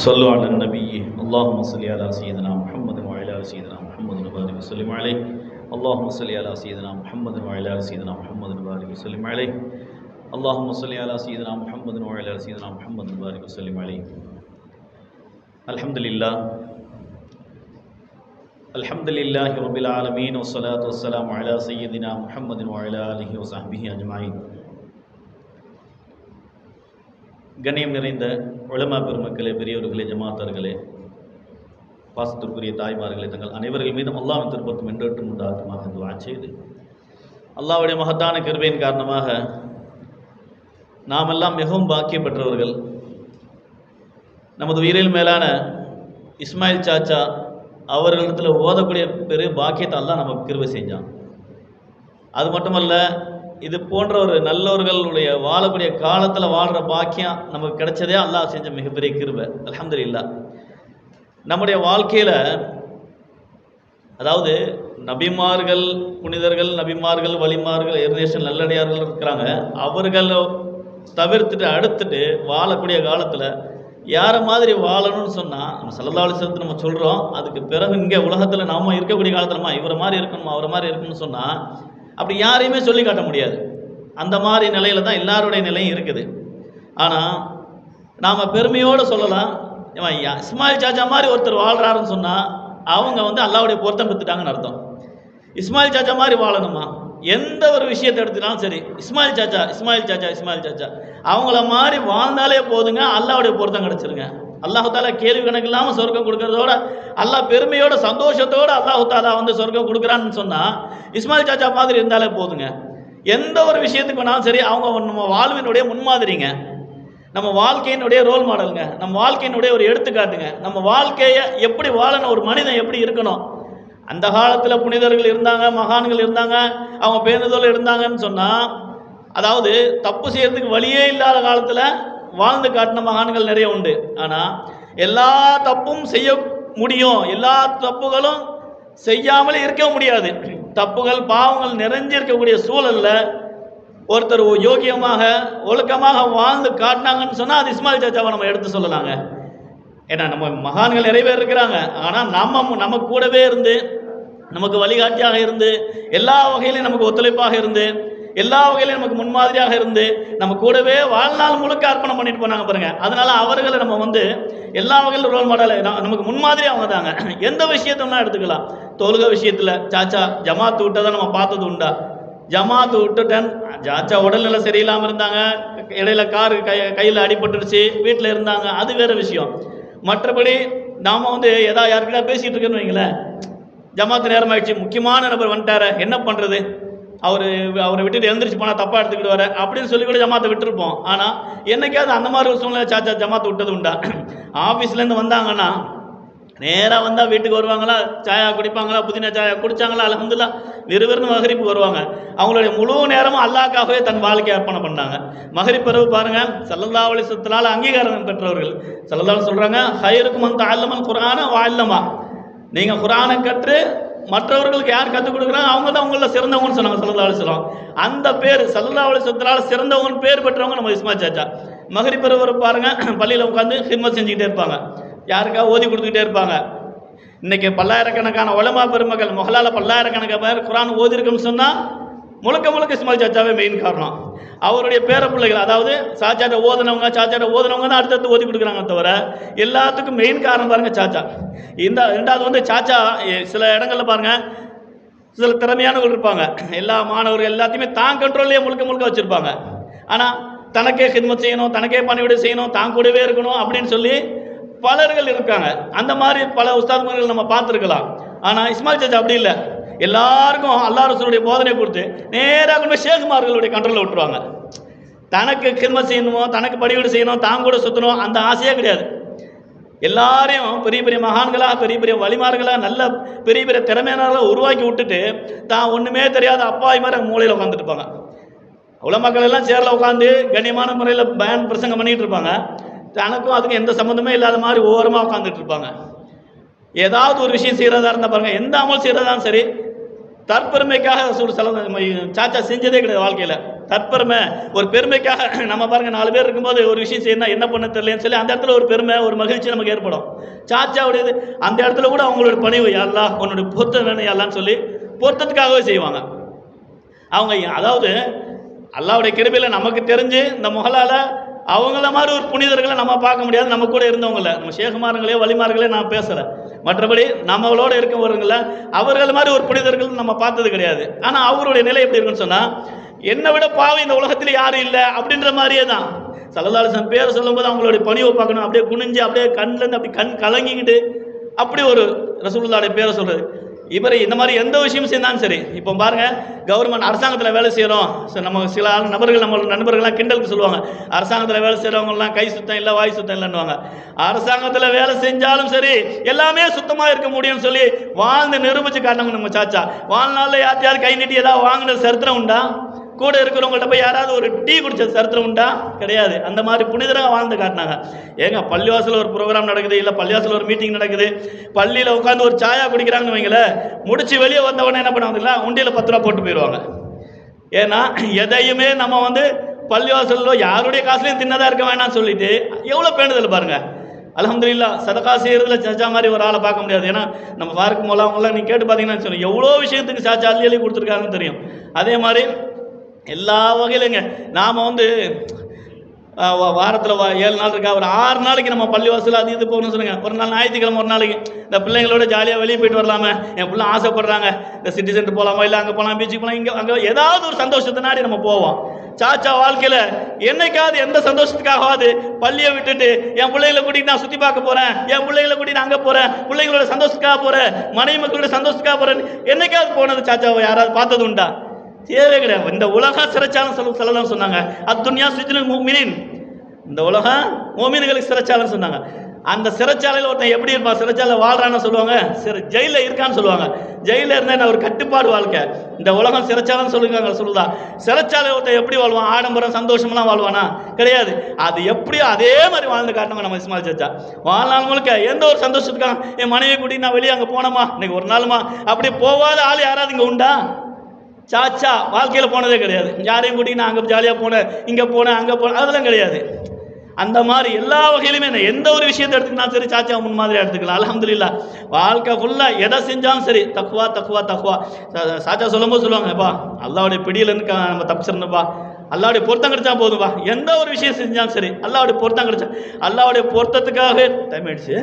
صلوا على النبي. اللهم صل على سيدنا محمد وعلى سيدنا محمد وبارك وسلم عليه. اللهم صل على سيدنا محمد وعلى سيدنا محمد وبارك وسلم عليه. اللهم صل على سيدنا محمد وعلى سيدنا محمد وبارك وسلم عليه. الحمد لله الحمد لله رب العالمين والصلاة والسلام على سيدنا محمد وعلى آله وصحبه أجمعين. கண்ணியம் நிறைந்த உளமா பெருமக்களே பெரியவர்களே ஜமாத்தார்களே பாசத்திற்குரிய தாய்மார்களே தங்கள் அனைவர்கள் மீதும் அல்லாவின் திருப்பத்தும் என்றும் உண்டாகட்டுமாக துவா செய்து. அல்லாவுடைய மகத்தான கருவையின் காரணமாக நாமெல்லாம் மிகவும் பாக்கியம் பெற்றவர்கள். நமது உயிரில் மேலான இஸ்மாயில் சாச்சா அவர்களிடத்தில் ஓதக்கூடிய பெரிய பாக்கியத்தை எல்லாம் நமக்கு கிருவை செஞ்சான். அது மட்டுமல்ல இது போன்ற ஒரு நல்லவர்களுடைய வாழக்கூடிய காலத்தில் வாழ்கிற பாக்கியம் நமக்கு கிடைச்சதே அல்லாஹ் செஞ்ச மிகப்பெரிய கிருபை. அல்ஹம்துலில்லாஹ். நம்முடைய வாழ்க்கையில் அதாவது நபிமார்கள் புனிதர்கள் நபிமார்கள் வலிமார்கள் எர்னேஷன் நல்லடியார்கள் இருக்கிறாங்க. அவர்கள் தவிர்த்துட்டு அடுத்துட்டு வாழக்கூடிய காலத்தில் யாரை மாதிரி வாழணும்னு சொன்னால் நம்ம சல்லல்லா நம்ம சொல்கிறோம் அதுக்கு பிறகு இங்கே உலகத்தில் நாம இருக்கக்கூடிய காலத்துலமா இவரை மாதிரி இருக்கணுமா அவரை மாதிரி இருக்கணும்னு சொன்னால் அப்படி யாரையுமே சொல்லி காட்ட முடியாது. அந்த மாதிரி நிலையில தான் எல்லாருடைய நிலையும் இருக்குது. ஆனால் நாம் பெருமையோடு சொல்லலாம் இஸ்மாயில் சாச்சா மாதிரி ஒருத்தர் வாழ்கிறாருன்னு சொன்னால் அவங்க வந்து அல்லாவுடைய பொருத்தம் பெற்றுட்டாங்கன்னு அர்த்தம். இஸ்மாயில் சாச்சா மாதிரி வாழணுமா? எந்த ஒரு விஷயத்தை எடுத்துனாலும் சரி இஸ்மாயில் சாச்சா இஸ்மாயில் சாச்சா இஸ்மாயில் சாச்சா அவங்கள மாதிரி வாழ்ந்தாலே போதுங்க அல்லாவுடைய பொருத்தம் கிடச்சிருங்க. அல்லாஹால தாலா கேள்வி கணக்கு இல்லாமல் சொர்க்கம் கொடுக்கறதோட அல்லாஹ் பெருமையோட சந்தோஷத்தோட அல்லாஹு தாலா வந்து சொர்க்கம் கொடுக்குறான்னு சொன்னால் இஸ்மாயில் சாச்சா மாதிரி இருந்தாலே போதுங்க. எந்த ஒரு விஷயத்துக்கு வேணாலும் சரி அவங்க நம்ம வாழ்வினுடைய முன்மாதிரிங்க. நம்ம வாழ்க்கையினுடைய ரோல் மாடலுங்க நம்ம வாழ்க்கையினுடைய ஒரு எடுத்துக்காட்டுங்க. நம்ம வாழ்க்கையை எப்படி வாழணும் ஒரு மனிதன் எப்படி இருக்கணும்? அந்த காலத்தில் புனிதர்கள் இருந்தாங்க மகான்கள் இருந்தாங்க அவங்க பேணுதல் இருந்தாங்கன்னு சொன்னால் அதாவது தப்பு செய்யறதுக்கு வழியே இல்லாத காலத்தில் வாழ்ந்து காட்டின மகான்கள் நிறைய உண்டு. ஆனால் எல்லா தப்பும் செய்ய முடியும். எல்லா தப்புகளும் செய்யாமலே இருக்க முடியாது. தப்புகள் பாவங்கள் நிறைஞ்சிருக்கக்கூடிய சூழல்ல ஒருத்தர் யோகியமாக ஒழுக்கமாக வாழ்ந்து காட்டினாங்கன்னு சொன்னால் அது இஸ்மாயில் சாச்சாவை நம்ம எடுத்து சொல்லலாங்க. ஏன்னா நம்ம மகான்கள் நிறைய பேர் இருக்கிறாங்க. ஆனால் நம்ம நம்ம கூடவே இருந்து நமக்கு வழிகாட்டியாக இருந்து எல்லா வகையிலும் நமக்கு ஒத்துழைப்பாக இருந்து எல்லா வகையிலும் நமக்கு முன்மாதிரியாக இருந்து நம்ம கூடவே வாழ்நாள் முழுக்க அர்ப்பணம் பண்ணிட்டு போனாங்க பாருங்க. அதனால அவர்களை நம்ம வந்து எல்லா வகையிலும் ரோல் மாடல் நமக்கு முன்மாதிரி அவங்க தாங்க. எந்த விஷயத்தோம்னா எடுத்துக்கலாம். தொழுக விஷயத்தில் சாச்சா ஜமாத்து விட்டதை நம்ம பார்த்தது உண்டா? ஜமாத்து விட்டுட்டேன். ஜாச்சா உடல்நிலை சரியில்லாமல் இருந்தாங்க. இடையில கார் கை கையில் அடிபட்டுருச்சு. வீட்டில் இருந்தாங்க. அது வேற விஷயம். மற்றபடி நாம் வந்து எதா யாருக்கிட்ட பேசிகிட்டு இருக்கேன்னு வைங்களேன். ஜமாத்து நேரம் ஆயிடுச்சு முக்கியமான நபர் வந்துட்டார. என்ன பண்ணுறது அவர் அவரை விட்டுட்டு எழுந்திரிச்சு போனால் தப்பாக எடுத்துக்கிட்டு வர அப்படின்னு சொல்லி கூட ஜமாத்தை விட்டுருப்போம். ஆனால் என்னைக்காவது அந்த மாதிரி ஒரு சூழ்நிலை சாச்சா ஜமாத்து விட்டது உண்டா? ஆஃபீஸ்லேருந்து வந்தாங்கன்னா நேராக வந்தால் வீட்டுக்கு வருவாங்களா? சாயா குடிப்பாங்களா? புதினா சாயா குடிச்சாங்களா? அலமதுல்லா விறுவிறுன்னு மகரிப்பு வருவாங்க. அவங்களுடைய முழு நேரமும் அல்லாக்காகவே தன் வாழ்க்கையை அர்ப்பணம் பண்ணாங்க. மகரிப் பிறகு பாருங்க சல்லல்லா அலிசத்தினால அங்கீகாரம் பெற்றவர்கள். சல்லல்லா சொல்கிறாங்க ஹைருக்கும் அந்த அல்லமன் குரான வால்லமா நீங்கள் குரானை கற்று மற்றவர்களுக்கு யார் கற்றுக் கொடுக்குறாங்க? அவங்க தான் உங்கள சிறந்தவங்கன்னு சொன்னாங்க சல்லல்லா அலிஸ்லாம் அந்த பேர் சல்லல்லா அலிசத்தினால சிறந்தவங்கன்னு பேர் பெற்றவங்க நம்ம இஸ்மா சாச்சா. மகரி பெறவர் பாருங்க பள்ளியில் உட்காந்து ஹிம்மத் செஞ்சுக்கிட்டே இருப்பாங்க. யாருக்கா ஓதி கொடுத்துக்கிட்டே இருப்பாங்க. இன்னைக்கு பல்லாயிரக்கணக்கான உலமா பெருமக்கள் முகலால் பல்லாயிரக்கணக்கான பேர் குரான் ஓதி இருக்குன்னு சொன்னால் முழுக்க முழுக்க இஸ்மால் சாச்சாவே மெயின் காரணம். அவருடைய பேர பிள்ளைகள் அதாவது சாச்சாட்ட ஓதுனவங்க சாச்சாட்ட ஓதுனவங்க தான் அடுத்தடுத்து ஓதி கொடுக்குறாங்க தவிர எல்லாத்துக்கும் மெயின் காரணம் பாருங்கள் சாச்சா. இந்த ரெண்டாவது வந்து சாச்சா சில இடங்களில் பாருங்கள் சில திறமையானவர்கள் இருப்பாங்க. எல்லா மாணவர்கள் எல்லாத்தையுமே தான் கண்ட்ரோல்லையே முழுக்க முழுக்க வச்சுருப்பாங்க. ஆனால் தனக்கே ஹிதமத் செய்யணும் தனக்கே பணிவிடை செய்யணும் தான் கூடவே இருக்கணும் அப்படின்னு சொல்லி பலர்கள் இருக்காங்க. அந்த மாதிரி பல உஸ்தாத்மார்கள் நம்ம பார்த்துருக்கலாம். ஆனால் இஸ்மாயில் சாச்சா அப்படி இல்லை. எல்லாருக்கும் அல்லா ரசூலுடைய போதனை கொடுத்து நேராக கொண்டு போய் ஷேகுமார்களுடைய கண்ட்ரோலில் விட்டுருவாங்க. தனக்கு கிரும செய்யணுமோ தனக்கு படிவீடு செய்யணும் தான் கூட சுற்றணும் அந்த ஆசையே கிடையாது. எல்லாரையும் பெரிய பெரிய மகான்களாக பெரிய பெரிய வழிமார்களாக நல்ல பெரிய பெரிய திறமையானவர்களாக உருவாக்கி விட்டுட்டு தான் ஒன்றுமே தெரியாத அப்பா மாதிரி மூலையில் உட்காந்துருப்பாங்க இருப்பாங்க. அவ்வளோ மக்கள் எல்லாம் சேரில் உட்காந்து கண்ணியமான முறையில் பயன் பிரசங்கம் பண்ணிகிட்டு இருப்பாங்க. தனக்கும் அதுக்கும் எந்த சம்மந்தமே இல்லாத மாதிரி ஓரமாக உட்காந்துட்டு இருப்பாங்க. ஏதாவது ஒரு விஷயம் செய்கிறதா இருந்தால் பாருங்கள் எந்த அமல் செய்கிறதாலும் சரி தற்பெருமைக்காக ரசூல் செலவு சாச்சா செஞ்சதே கிடையாது வாழ்க்கையில். தற்பெருமை ஒரு பெருமைக்காக நம்ம பாருங்க நாலு பேர் இருக்கும்போது ஒரு விஷயம் செய்யணும் என்ன பண்ண தெரியலன்னு சொல்லி அந்த இடத்துல ஒரு பெருமை ஒரு மகிழ்ச்சி நமக்கு ஏற்படும். சாச்சாவுடையது அந்த இடத்துல கூட அவங்களோட பணிவு யாரா உன்னோட பொருத்தம் வேணும் யாரெல்லாம் சொல்லி பொருத்தத்துக்காகவே செய்வாங்க. அவங்க அதாவது அல்லாவுடைய கிருபையில் நமக்கு தெரிஞ்சு இந்த முகலால அவங்கள மாதிரி ஒரு புனிதர்களை நம்ம பார்க்க முடியாது நம்ம கூட இருந்தவங்கள. நம்ம சேகுமார்களே வழிமார்களே நான் பேசுகிறேன் மற்றபடி நம்மளோட இருக்கவங்கள அவர்கள் மாதிரி ஒரு புனிதர்கள் நம்ம பார்த்தது கிடையாது. ஆனால் அவருடைய நிலை எப்படி இருக்குன்னு சொன்னால் என்னை விட பாவம் இந்த உலகத்தில் யாரும் இல்லை அப்படின்ற மாதிரியே தான். சலதாலசன் பேரை சொல்லும்போது அவங்களுடைய பணிவை பார்க்கணும் அப்படியே குனிஞ்சு அப்படியே கண்லேருந்து அப்படி கண் கலங்கிக்கிட்டு அப்படி ஒரு ரசூலுல்லாவுடைய பேரை சொல்கிறது இவர் இந்த மாதிரி எந்த விஷயமும் செய்தாலும் சரி. இப்போ பாருங்க கவர்மெண்ட் அரசாங்கத்தில் வேலை செய்கிறோம் சரி, நம்ம சில ஆள் நபர்கள் நம்ம நண்பர்கள்லாம் கிண்டலுக்கு சொல்லுவாங்க. அரசாங்கத்தில் வேலை செய்கிறவங்கலாம் கை சுத்தம் இல்லை வாய் சுத்தம் இல்லைன்னுவாங்க. அரசாங்கத்தில் வேலை செஞ்சாலும் சரி எல்லாமே சுத்தமாக இருக்க முடியும்னு சொல்லி வாழ்ந்து நிரூபிச்சு காட்டினவங்க நம்ம சாச்சா. வாழ்நாளில் யார்த்தையாவது கை நீட்டி ஏதாவது வாங்கின சரித்திரம் உண்டா? கூட இருக்கிறவங்கள்ட்ட போய் யாராவது ஒரு டீ குடிச்ச சரித்திரம் உண்டா? கிடையாது. அந்த மாதிரி புனிதராக வாழ்ந்து காட்டினாங்க. ஏங்க பள்ளிவாசலில் ஒரு ப்ரோக்ராம் நடக்குது இல்லை பள்ளிவாசல் ஒரு மீட்டிங் நடக்குது பள்ளியில் உட்காந்து ஒரு சாயா குடிக்கிறாங்கன்னு வைங்களேன் முடிச்சு வெளியே வந்தவொடனே என்ன பண்ணுவாங்களா உண்டியில் பத்து ரூபா போட்டு போயிடுவாங்க ஏன்னா எதையுமே நம்ம வந்து பள்ளிவாசலில் யாருடைய காசுலையும் தின்னதாக இருக்க வேணாம்னு சொல்லிட்டு எவ்வளோ பேணுதல் பாருங்க. அலமதுல்லா சதகா செய்யறதுல சச்சா மாதிரி ஒரு ஆளை பார்க்க முடியாது. ஏன்னா நம்ம பார்க்கும் போல அவங்களாம் நீ கேட்டு பார்த்தீங்கன்னா சொல்லி. எவ்வளோ விஷயத்துக்கு சாச்சா அள்ளி அள்ளி கொடுத்துருக்காங்கன்னு தெரியும். அதே மாதிரி எல்லா வகையிலுங்க. நாம் வந்து வாரத்தில் வா ஏழு நாள் இருக்கா ஒரு ஆறு நாளைக்கு நம்ம பள்ளிவாசல் அது இது போகணும்னு சொல்லுங்கள் ஒரு நாள் ஞாயிற்றுக்கிழமை ஒரு நாளைக்கு. இந்த பிள்ளைங்களோட ஜாலியாக வெளியே போயிட்டு வரலாமே. என் பிள்ளை ஆசைப்படுறாங்க. இந்த சிட்டி சென்டர் போகலாமா இல்லை அங்கே போகலாம் பீச்சுக்கு போகலாம் இங்கே அங்கே ஏதாவது ஒரு சந்தோஷத்தை நாடி நம்ம போவோம். சாச்சா வாழ்க்கையில் என்னைக்காவது எந்த சந்தோஷத்துக்காகவாது பள்ளியை விட்டுட்டு என் பிள்ளைகளை கூட்டிகிட்டு நான் சுற்றி பார்க்க போகிறேன் என் பிள்ளைகளை கூட்டிகிட்டு அங்கே போகிறேன் பிள்ளைங்களோட சந்தோஷத்துக்காக போகிறேன் மனைவி மக்களோட சந்தோஷத்துக்காக போகிறேன் என்னைக்காவது போனது சாச்சாவை யாராவது பார்த்தது உண்டா? தேவை கிடையாது. இந்த உலகம் சிறைச்சாலும் சொல்ல சொல்லலாம் சொன்னாங்க. அத்துன்யா சுஜினல் மூமினின் இந்த உலகம் மோமின்களுக்கு சிறைச்சாலைன்னு சொன்னாங்க. அந்த சிறைச்சாலையில் ஒருத்தன் எப்படி இருப்பான்? சிறைச்சாலையில் வாழ்றான்னு சொல்லுவாங்க. சிறை ஜெயிலில் இருக்கான்னு சொல்லுவாங்க. ஜெயிலில் இருந்தால் என்ன? ஒரு கட்டுப்பாடு வாழ்க்கை. இந்த உலகம் சிறைச்சாலைன்னு சொல்லுங்க சொல்லுதா. சிறைச்சாலை ஒருத்தன் எப்படி வாழ்வான்? ஆடம்பரம் சந்தோஷமெல்லாம் வாழ்வானா? கிடையாது. அது எப்படியோ அதே மாதிரி வாழ்ந்து காட்டினவங்க நம்ம இஸ்மால் சச்சா வாழ்நாள் முழுக்க எந்த ஒரு சந்தோஷத்துக்காக? என் மனைவி கூட்டி நான் வெளியே அங்கே போனோமா இன்னைக்கு ஒரு நாளுமா அப்படி போகாத ஆள் யாராவது இங்கே உண்டா? சாச்சா வாழ்க்கையில் போனதே கிடையாது. யாரையும் கூட்டி நான் அங்கே ஜாலியாக போனேன் இங்கே போனேன் அங்கே போனேன் அதெல்லாம் கிடையாது. அந்த மாதிரி எல்லா வகையிலுமே எந்த ஒரு விஷயத்தை எடுத்துக்கினாலும் சரி சாச்சா முன் மாதிரியாக எடுத்துக்கலாம். அலமதுல்லா வாழ்க்கை ஃபுல்லாக எதை செஞ்சாலும் சரி தக்குவா தக்குவா தக்குவா சாச்சா சொல்லும்போது சொல்லுவாங்க எப்பா அல்லாவுடைய பிடியிலேருந்து நம்ம தப்பிச்சிருந்தப்பா அல்லாவுடைய பொருத்தம் கிடைச்சா போதும்பா எந்த ஒரு விஷயம் செஞ்சாலும் சரி அல்லாவுடைய பொருத்தம் கிடைச்சா அல்லாவுடைய பொருத்தத்துக்காகவே டைம் ஆயிடுச்சு.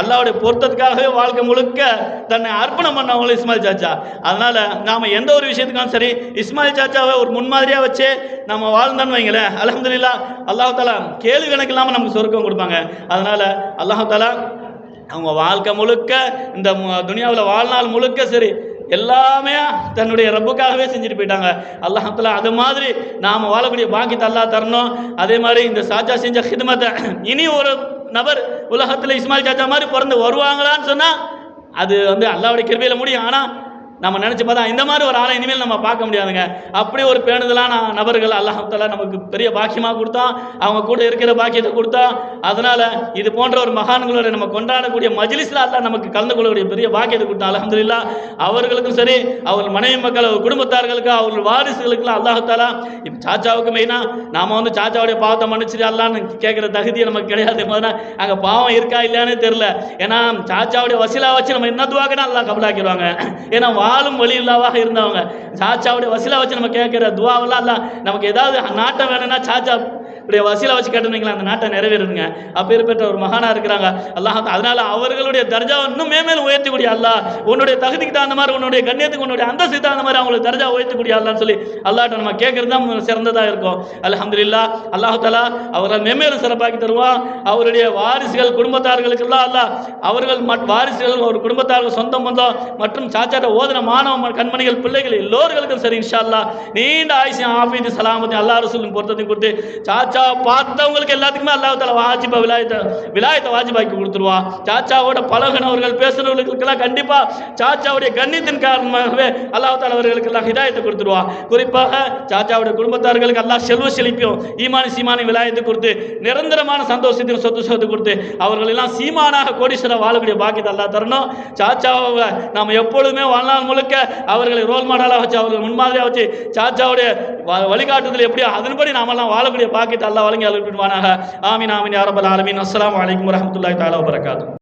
அல்லாவுடைய பொருத்தத்துக்காகவே வாழ்க்கை முழுக்க தன்னை அர்ப்பணம் பண்ணவங்களும் இஸ்மாயில் சாச்சா. அதனால நாம எந்த ஒரு விஷயத்துக்காலும் சரி இஸ்மாயில் சாச்சாவை ஒரு முன்மாதிரியா வச்சு நம்ம வாழ்ந்தோன்னு வைங்களேன். அலமதுல்லா அல்லாஹ் தாலா கேள்வி கணக்கு இல்லாமல் நமக்கு சொருக்கம் கொடுப்பாங்க. அதனால அல்லாஹ் தாலா அவங்க வாழ்க்கை முழுக்க இந்த துனியாவில் வாழ்நாள் முழுக்க சரி எல்லாமே தன்னுடைய ரப்புக்காகவே செஞ்சுட்டு போயிட்டாங்க. அல்லாஹத்துல அது மாதிரி நாம் வாழக்கூடிய பாக்கியத்தை தல்லா தரணும். அதே மாதிரி இந்த சாச்சா செஞ்ச ஹிதமத்தை இனி ஒரு நபர் உலகத்தில் இஸ்மாயில் சாச்சா மாதிரி பிறந்து வருவாங்களான்னு சொன்னால் அது வந்து அல்லாவுடைய கிருபையில் முடியும். ஆனால் நம்ம நினச்சி பார்த்தா இந்த மாதிரி ஒரு ஆளை இனிமேல் நம்ம பார்க்க முடியாதுங்க. அப்படி ஒரு பேணுதலான நபர்கள் அல்லாஹால நமக்கு பெரிய பாக்கியமாக கொடுத்தான் அவங்க கூட இருக்கிற பாக்கியத்தை கொடுத்தான் அதனால இது போன்ற ஒரு மகான்களோட நம்ம கொண்டாடக்கூடிய மஜ்லிஸ்ல அல்லா நமக்கு கலந்து கொள்ளக்கூடிய பெரிய பாக்கியத்தை கொடுத்தான் அலமதுல்லா அவர்களுக்கும் சரி அவர்கள் மனைவி மக்கள் அவர் குடும்பத்தார்களுக்கு அவர்கள் வாரிசுகளுக்குலாம் அல்லாஹாலா இப்போ சாச்சாவுக்கு மெயினாக நாம வந்து சாச்சாவுடைய பாவத்தை மன்னிச்சிட்டு அல்லான்னு கேட்குற தகுதி நமக்கு கிடையாது. முதல்ல அங்கே பாவம் இருக்கா இல்லையானே தெரில ஏன்னா சாச்சாவுடைய வசீலா வச்சு நம்ம என்ன துவாக்கினா அல்லா கபலாக்கிடுவாங்க ஏன்னா ஆளும் வழி இல்லாவாக இருந்தவங்க. சாச்சாவுடைய வசிலா வச்சு நம்ம கேட்குற துவாவெல்லாம் அல்லாஹ் நமக்கு ஏதாவது நாட்டம் வேணும்னா சாச்சா இப்படி வசீலா வச்சு கேட்டீங்களா அந்த நாட்டை நிறைவேறுங்க. அப்பேற்பட்ட ஒரு மகானா இருக்கிறாங்க. அல்லாஹ் அதனால அவர்களுடைய தர்ஜாவை இன்னும் மேமேலும் உயர்த்தக்கூடிய அல்லாஹ் உன்னுடைய தகுதிக்கு தகுந்த மாதிரி உன்னுடைய கண்ணியத்துக்கு உன்னுடைய அந்தஸ்து தகுந்த மாதிரி அவங்களுக்கு தர்ஜா உயர்த்தக்கூடிய அல்லான்னு சொல்லி அல்லாட்ட நம்ம கேட்கறது தான் சிறந்ததா இருக்கும். அல்ஹம்துலில்லாஹ் அல்லாஹ் தலா அவர்கள் மேமேலும் சிறப்பாக்கி தருவான். அவருடைய வாரிசுகள் குடும்பத்தார்களுக்கெல்லாம் அல்ல அவர்கள் மட் வாரிசுகள் ஒரு குடும்பத்தார்கள் சொந்தம் பந்தம் மற்றும் சாச்சாட்ட ஓதுன மாணவ கண்மணிகள் பிள்ளைகள் எல்லோர்களுக்கும் சரி இன்ஷா அல்லாஹ். நீண்ட ஆயுசியம் ஆஃபீஸ் சலாமத்தையும் அல்லாஹ் ரசூலின் பொருத்தத்தையும் கொடுத்து சாச்சா சாச்சாவை பார்த்தவங்களுக்கு எல்லாத்துக்குமே அல்லாஹால வாஜிபா விலாயத்தை விலாயத்தை வாஜிபாக்கி கொடுத்துருவான் சாச்சாவோட பழகினவர்கள் பேசுனவர்களுக்கெல்லாம் கண்டிப்பாக சாச்சாவுடைய கண்ணியத்தின் காரணமாகவே அல்லாஹால அவர்களுக்கெல்லாம் ஹிதாயத்தை கொடுத்துருவான் குறிப்பாக சாச்சாவுடைய குடும்பத்தார்களுக்கு எல்லாம் செல்வ செழிப்பையும் ஈமானி சீமானி விலாயத்தை கொடுத்து நிரந்தரமான சந்தோஷத்தையும் சொத்து சொத்து கொடுத்து அவர்கள் எல்லாம் சீமானாக கோடீஸ்வரர் வாழக்கூடிய பாக்கியத்தை அல்லாஹ் தரணும். சாச்சாவை நாம் எப்பொழுதுமே வாழ்நாள் முழுக்க அவர்களை ரோல் மாடலாக வச்சு அவர்கள் முன்மாதிரியாக வச்சு சாச்சாவுடைய வ- வழிகாட்டுதல் எப்படியோ அதன்படி நாமெல்லாம் வாழக்கூடிய பாக்கியத்தை அல்லாஹ் வழங்கி அலுவலிடுவானாக ஆமீன் ஆமீன் யாரபல் ஆலமீன். அஸ்லாம் வலைக்கம் வரஹ்மத்துல்லாஹி தாலா வரகாத்து